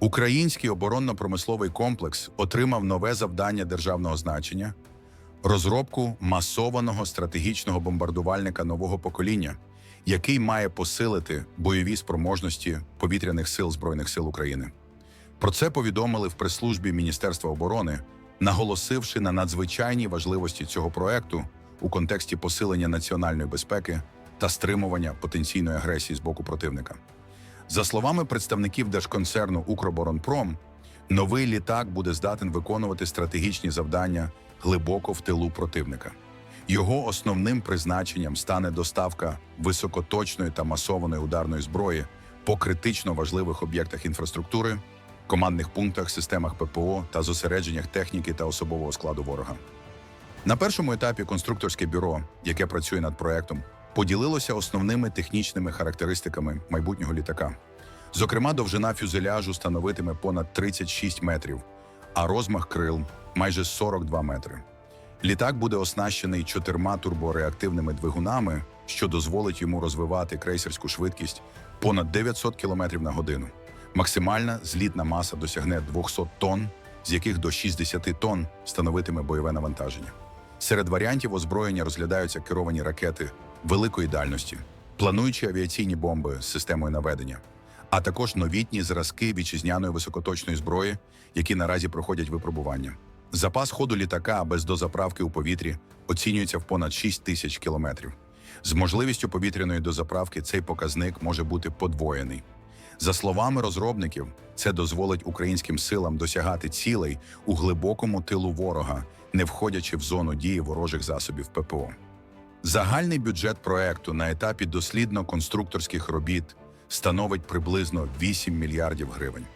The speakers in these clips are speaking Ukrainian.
Український оборонно-промисловий комплекс отримав нове завдання державного значення розробку масованого стратегічного бомбардувальника нового покоління, який має посилити бойові спроможності повітряних сил Збройних сил України. Про це повідомили в прес-службі Міністерства оборони, наголосивши на надзвичайній важливості цього проекту у контексті посилення національної безпеки та стримування потенційної агресії з боку противника. За словами представників держконцерну Укроборонпром, новий літак буде здатен виконувати стратегічні завдання глибоко в тилу противника. Його основним призначенням стане доставка високоточної та масованої ударної зброї по критично важливих об'єктах інфраструктури, командних пунктах, системах ППО та зосередженнях техніки та особового складу ворога. На першому етапі конструкторське бюро, яке працює над проектом, поділилося основними технічними характеристиками майбутнього літака. Зокрема, довжина фюзеляжу становитиме понад 36 метрів, а розмах крил майже 42 метри. Літак буде оснащений чотирма турбореактивними двигунами, що дозволить йому розвивати крейсерську швидкість понад 900 км на годину. Максимальна злітна маса досягне 200 тонн, з яких до 60 тонн становитиме бойове навантаження. Серед варіантів озброєння розглядаються керовані ракети великої дальності, плануючі авіаційні бомби з системою наведення, а також новітні зразки вітчизняної високоточної зброї, які наразі проходять випробування. Запас ходу літака без дозаправки у повітрі оцінюється в понад 6 тисяч кілометрів. З можливістю повітряної дозаправки цей показник може бути подвоєний. За словами розробників, це дозволить українським силам досягати цілей у глибокому тилу ворога, не входячи в зону дії ворожих засобів ППО. Загальний бюджет проекту на етапі дослідно-конструкторських робіт становить приблизно 8 мільярдів гривень.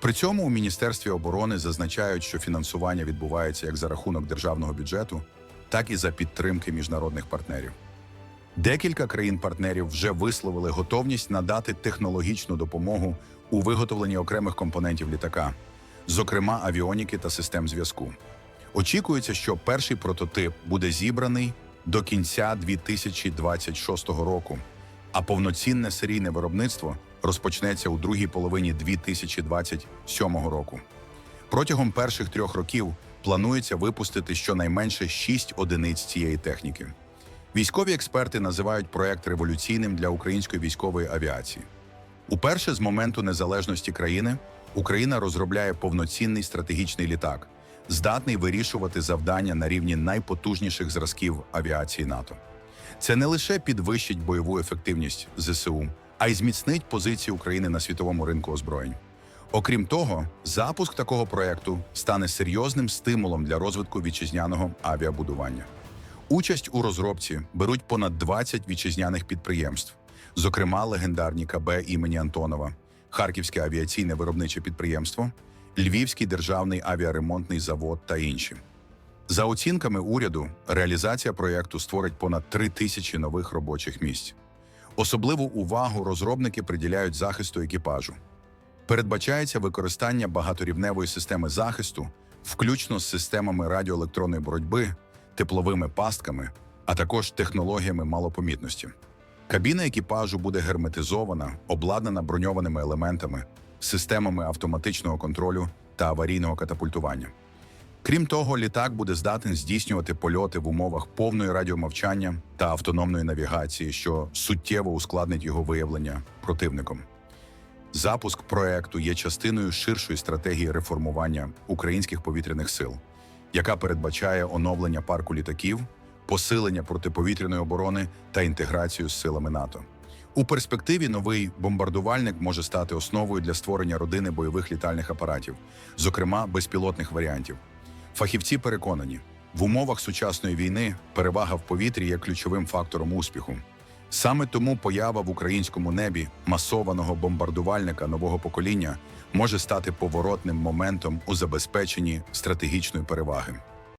При цьому у Міністерстві оборони зазначають, що фінансування відбувається як за рахунок державного бюджету, так і за підтримки міжнародних партнерів. Декілька країн-партнерів вже висловили готовність надати технологічну допомогу у виготовленні окремих компонентів літака, зокрема авіоніки та систем зв'язку. Очікується, що перший прототип буде зібраний до кінця 2026 року, а повноцінне серійне виробництво розпочнеться у другій половині 2027 року. Протягом перших трьох років планується випустити щонайменше 6 одиниць цієї техніки. Військові експерти називають проект революційним для української військової авіації. Уперше з моменту незалежності країни Україна розробляє повноцінний стратегічний літак, здатний вирішувати завдання на рівні найпотужніших зразків авіації НАТО. Це не лише підвищить бойову ефективність ЗСУ, а й зміцнить позиції України на світовому ринку озброєнь. Окрім того, запуск такого проекту стане серйозним стимулом для розвитку вітчизняного авіабудування. Участь у розробці беруть понад 20 вітчизняних підприємств, зокрема легендарні КБ імені Антонова, Харківське авіаційне виробниче підприємство, Львівський державний авіаремонтний завод та інші. За оцінками уряду, реалізація проєкту створить понад 3 тисячі нових робочих місць. Особливу увагу розробники приділяють захисту екіпажу. Передбачається використання багаторівневої системи захисту, включно з системами радіоелектронної боротьби, тепловими пастками, а також технологіями малопомітності. Кабіна екіпажу буде герметизована, обладнана броньованими елементами, системами автоматичного контролю та аварійного катапультування. Крім того, літак буде здатен здійснювати польоти в умовах повної радіомовчання та автономної навігації, що суттєво ускладнить його виявлення противником. Запуск проекту є частиною ширшої стратегії реформування українських повітряних сил, яка передбачає оновлення парку літаків, посилення протиповітряної оборони та інтеграцію з силами НАТО. У перспективі новий бомбардувальник може стати основою для створення родини бойових літальних апаратів, зокрема безпілотних варіантів. Фахівці переконані, в умовах сучасної війни перевага в повітрі є ключовим фактором успіху. Саме тому поява в українському небі масованого бомбардувальника нового покоління може стати поворотним моментом у забезпеченні стратегічної переваги.